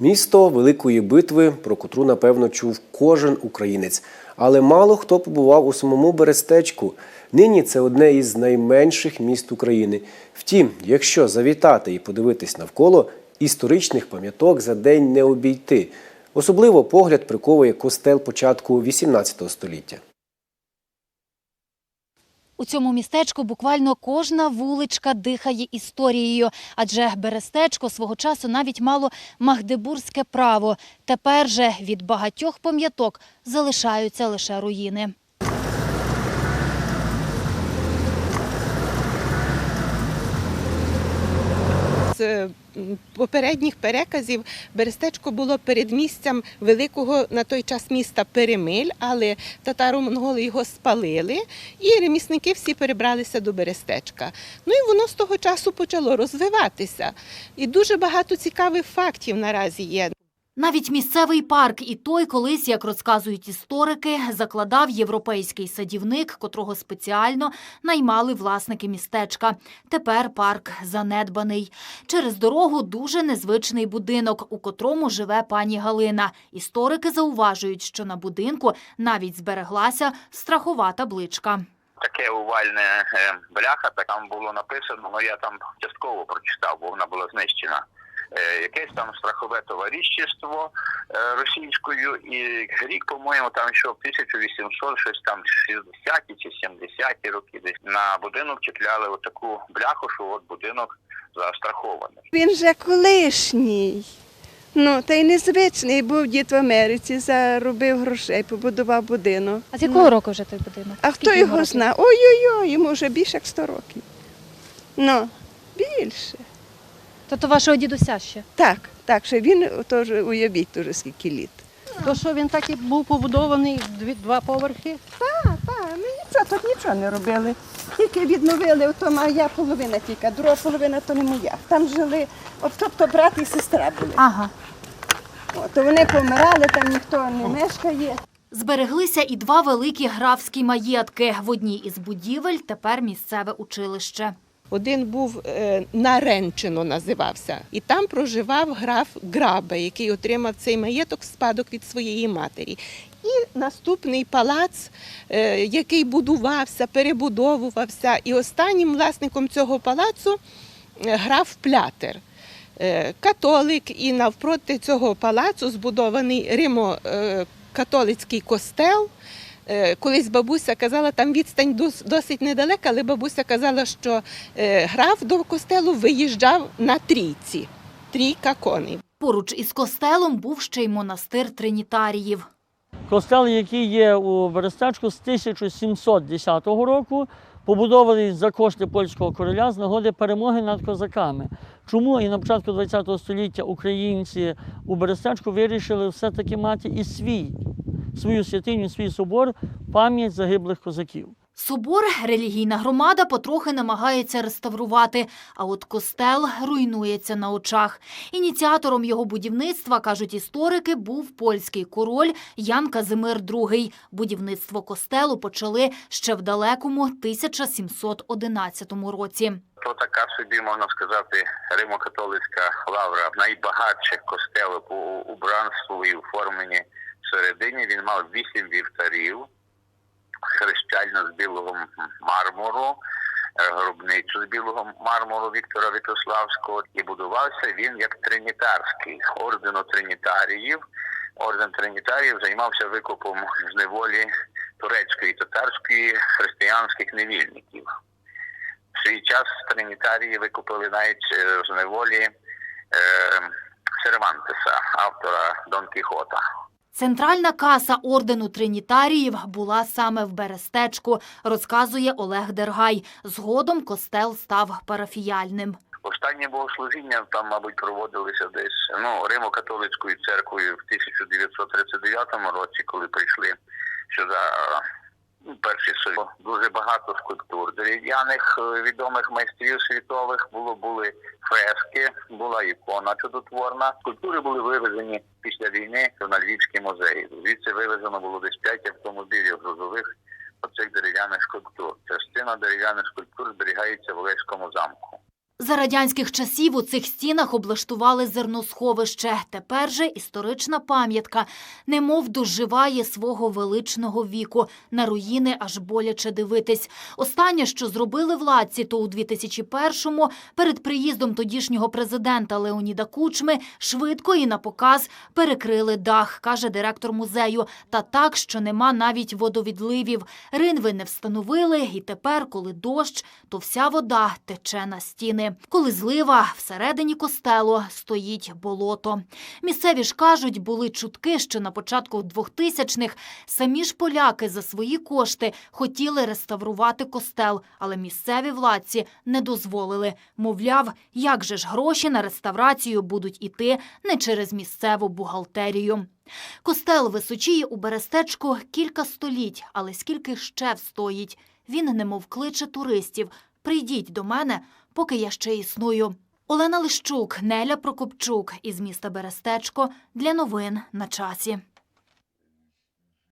Місто Великої битви, про котру, напевно, чув кожен українець. Але мало хто побував у самому Берестечку. Нині це одне із найменших міст України. Втім, якщо завітати і подивитись навколо, історичних пам'яток за день не обійти. Особливо погляд приковує костел початку XVIII століття. У цьому містечку буквально кожна вуличка дихає історією, адже Берестечко свого часу навіть мало магдебурзьке право. Тепер же від багатьох пам'яток залишаються лише руїни. З попередніх переказів Берестечко було передмістям великого на той час міста Перемиль, але татаро-монголи його спалили, і ремісники всі перебралися до Берестечка. Ну і воно з того часу почало розвиватися. І дуже багато цікавих фактів наразі є. Навіть місцевий парк і той колись, як розказують історики, закладав європейський садівник, котрого спеціально наймали власники містечка. Тепер парк занедбаний. Через дорогу дуже незвичний будинок, у котрому живе пані Галина. Історики зауважують, що на будинку навіть збереглася страхова табличка. таке овальне е, бляха, так там було написано, але я там частково прочитав, бо вона була знищена. Е, Якесь там страхове товаришство е, російською, і рік, по-моєму, там що 1800, щось там 60-ті чи 70-ті роки десь на будинок чіпляли отаку бляху, що от будинок застрахований. Він же колишній. Ну, та й незвичний був дід в Америці, заробив грошей, побудував будинок. А з якого року вже той будинок? А хто його знає? Ой-ой-ой, йому вже більше як 100 років. Ну, більше. Тобто вашого дідуся ще? Так, так, що він теж уявіть дуже скільки літ. То що він так і був побудований дві, два поверхи? Так, так, ми нічого, тут нічого не робили. Тільки відновили, то моя половина тільки, друга половина то не моя. Там жили, от, тобто брат і сестра були. Ага. От, то вони помирали, там ніхто не мешкає. Збереглися і два великі графські маєтки. В одній із будівель тепер місцеве училище. Один був е, Наренчино називався, і там проживав граф Грабе, який отримав цей маєток спадок від своєї матері. І наступний палац, е, який будувався, перебудовувався. І останнім власником цього палацу е, граф Плятер. Католик, і навпроти цього палацу збудований римо-католицький костел. Е, Колись бабуся казала, там відстань досить недалека, але бабуся казала, що е, граф до костелу виїжджав на трійці. Трійка коней. Поруч із костелом був ще й монастир тринітаріїв. Костел, який є у Берестечку з 1710 року, побудований за кошти польського короля з нагоди перемоги над козаками. Чому і на початку ХХ століття українці у Берестечку вирішили все-таки мати і свій, свою святиню, свій собор, пам'ять загиблих козаків. Собор релігійна громада потрохи намагається реставрувати, а от костел руйнується на очах. Ініціатором його будівництва, кажуть історики, був польський король Ян Казимир II. Будівництво костелу почали ще в далекому 1711 році. То така собі, можна сказати, римо-католицька лавра. Найбагатший костел по убранству і оформленні. Він мав вісім вівтарів, хрещально з білого мармуру, е, гробницю з білого мармуру Віктора Вітославського. І будувався він як тринітарський ордену тринітаріїв. Орден тринітаріїв займався викупом з неволі турецької татарської християнських невільників. В свій час тринітарії викупили навіть е, з неволі е, Сервантеса, автора Дон Кіхота. Центральна каса ордену тринітаріїв була саме в Берестечку, розказує Олег Дергай. Згодом костел став парафіяльним. Останнє богослужіння там, мабуть, проводилися десь ну, Римо-католицькою церквою в 1939 році, коли прийшли сюди ну. Дуже багато скульптур дерев'яних е, відомих майстрів світових було були фрески, була ікона чудотворна. Скульптури були вивезені після війни на Львівський музей. Звідси вивезено було десь 5 автомобілів грузових оцих дерев'яних скульптур. Частина дерев'яних скульптур зберігається в Олеському замку. За радянських часів у цих стінах облаштували зерносховище. Тепер же історична пам'ятка, немов доживає свого величного віку. На руїни аж боляче дивитись. Останнє, що зробили владці, то у 2001-му, перед приїздом тодішнього президента Леоніда Кучми, швидко і на показ перекрили дах, каже директор музею. Та так, що нема навіть водовідливів. Ринви не встановили, і тепер, коли дощ, то вся вода тече на стіни. Коли злива, всередині костелу стоїть болото. Місцеві ж кажуть, були чутки, що на початку 2000-х самі ж поляки за свої кошти хотіли реставрувати костел, але місцеві владці не дозволили. Мовляв, як же ж гроші на реставрацію будуть іти не через місцеву бухгалтерію. Костел височіє у Берестечку кілька століть, але скільки ще встоїть. Він немов кличе туристів. Прийдіть до мене, поки я ще існую. Олена Лищук, Неля Прокопчук із міста Берестечко для новин на часі.